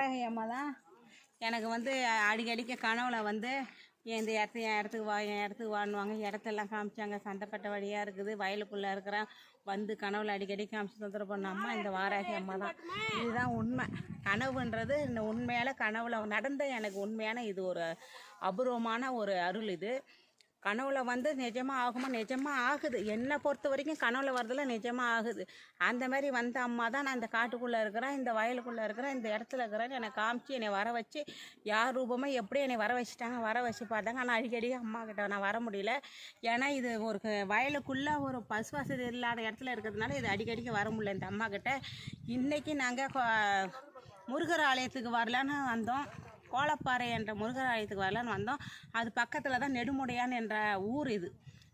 வாடகை அம்மா தான் எனக்கு வந்து அடிக்கடிக்க கனவுல வந்து இந்த இடத்து என் இடத்துக்கு வா என் இடத்துக்கு வான்னுவாங்க. இடத்தெல்லாம் காமிச்சாங்க. சண்டைப்பட்ட வழியாக இருக்குது. வயலுக்குள்ளே இருக்கிறேன். வந்து கனவுல அடிக்கடி காமிச்சு தொந்தரவு பண்ண அம்மா இந்த வாராகி அம்மா தான் இதுதான் உண்மை. கனவுன்றது இந்த உண்மையால் கனவுல நடந்த எனக்கு உண்மையான இது ஒரு அபூர்வமான ஒரு அருள் இது. கனவுல வந்து நிஜமாக ஆகுமா? நிஜமாக ஆகுது. என்னை பொறுத்த வரைக்கும் கனவுல வரதுல நிஜமாக ஆகுது. அந்த மாதிரி வந்த அம்மா தான் நான் இந்த காட்டுக்குள்ளே இருக்கிறேன் இந்த வயலுக்குள்ளே இருக்கிறேன் இந்த இடத்துல இருக்கிறேன் என்னை காமிச்சு என்னை வர வச்சு யார் ரூபமாக எப்படி என்னை வர வச்சுட்டாங்க வர வச்சு பார்த்தாங்க. ஆனால் அடிக்கடி அம்மா கிட்ட நான் வர முடியல. ஏன்னா இது ஒரு வயலுக்குள்ளே ஒரு பசு வசதி இல்லாத இடத்துல இருக்கிறதுனால இது அடிக்கடிக்கு வர முடியல இந்த அம்மா கிட்ட. இன்றைக்கி நாங்கள் முருகர் ஆலயத்துக்கு வரலான்னு வந்தோம். கோலப்பாறை என்ற முருகராயத்துக்கு வரலான்னு வந்தோம். அது பக்கத்தில் தான் நெடுமுடையான் என்ற ஊர் இது.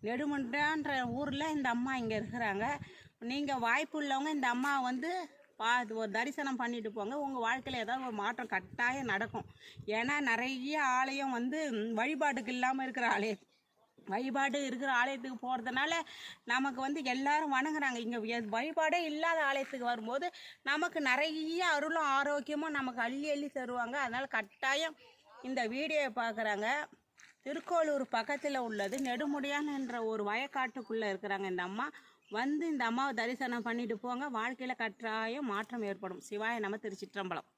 நெடுமுடையான்ற ஊரில் இந்த அம்மா இங்கே இருக்கிறாங்க. நீங்கள் வாய்ப்பு உள்ளவங்க இந்த அம்மா வந்து பா ஒரு தரிசனம் பண்ணிட்டு போங்க. உங்கள் வாழ்க்கையில் ஏதாவது ஒரு மாற்றம் கட்டாயம் நடக்கும். ஏன்னா நிறைய ஆலயம் வந்து வழிபாட்டுக்கு இல்லாமல் இருக்கிற ஆலயம். வழிபாடு இருக்கிற ஆலயத்துக்கு போகிறதுனால நமக்கு வந்து எல்லாரும் வணங்குறாங்க. இங்கே வழிபாடே இல்லாத ஆலயத்துக்கு வரும்போது நமக்கு நிறைய அருளும் ஆரோக்கியமும் நமக்கு அள்ளி அள்ளி தருவாங்க. அதனால் கட்டாயம் இந்த வீடியோவை பார்க்குறாங்க. திருக்கோளூர் பக்கத்தில் உள்ளது. நெடுமுடியான் என்ற ஒரு வயக்காட்டுக்குள்ளே இருக்கிறாங்க இந்த அம்மா. வந்து இந்த அம்மாவை தரிசனம் பண்ணிட்டு போங்க. வாழ்க்கையில் கட்டாயம் மாற்றம் ஏற்படும். சிவாய நம்ம திருச்சிற்றம்பலம்.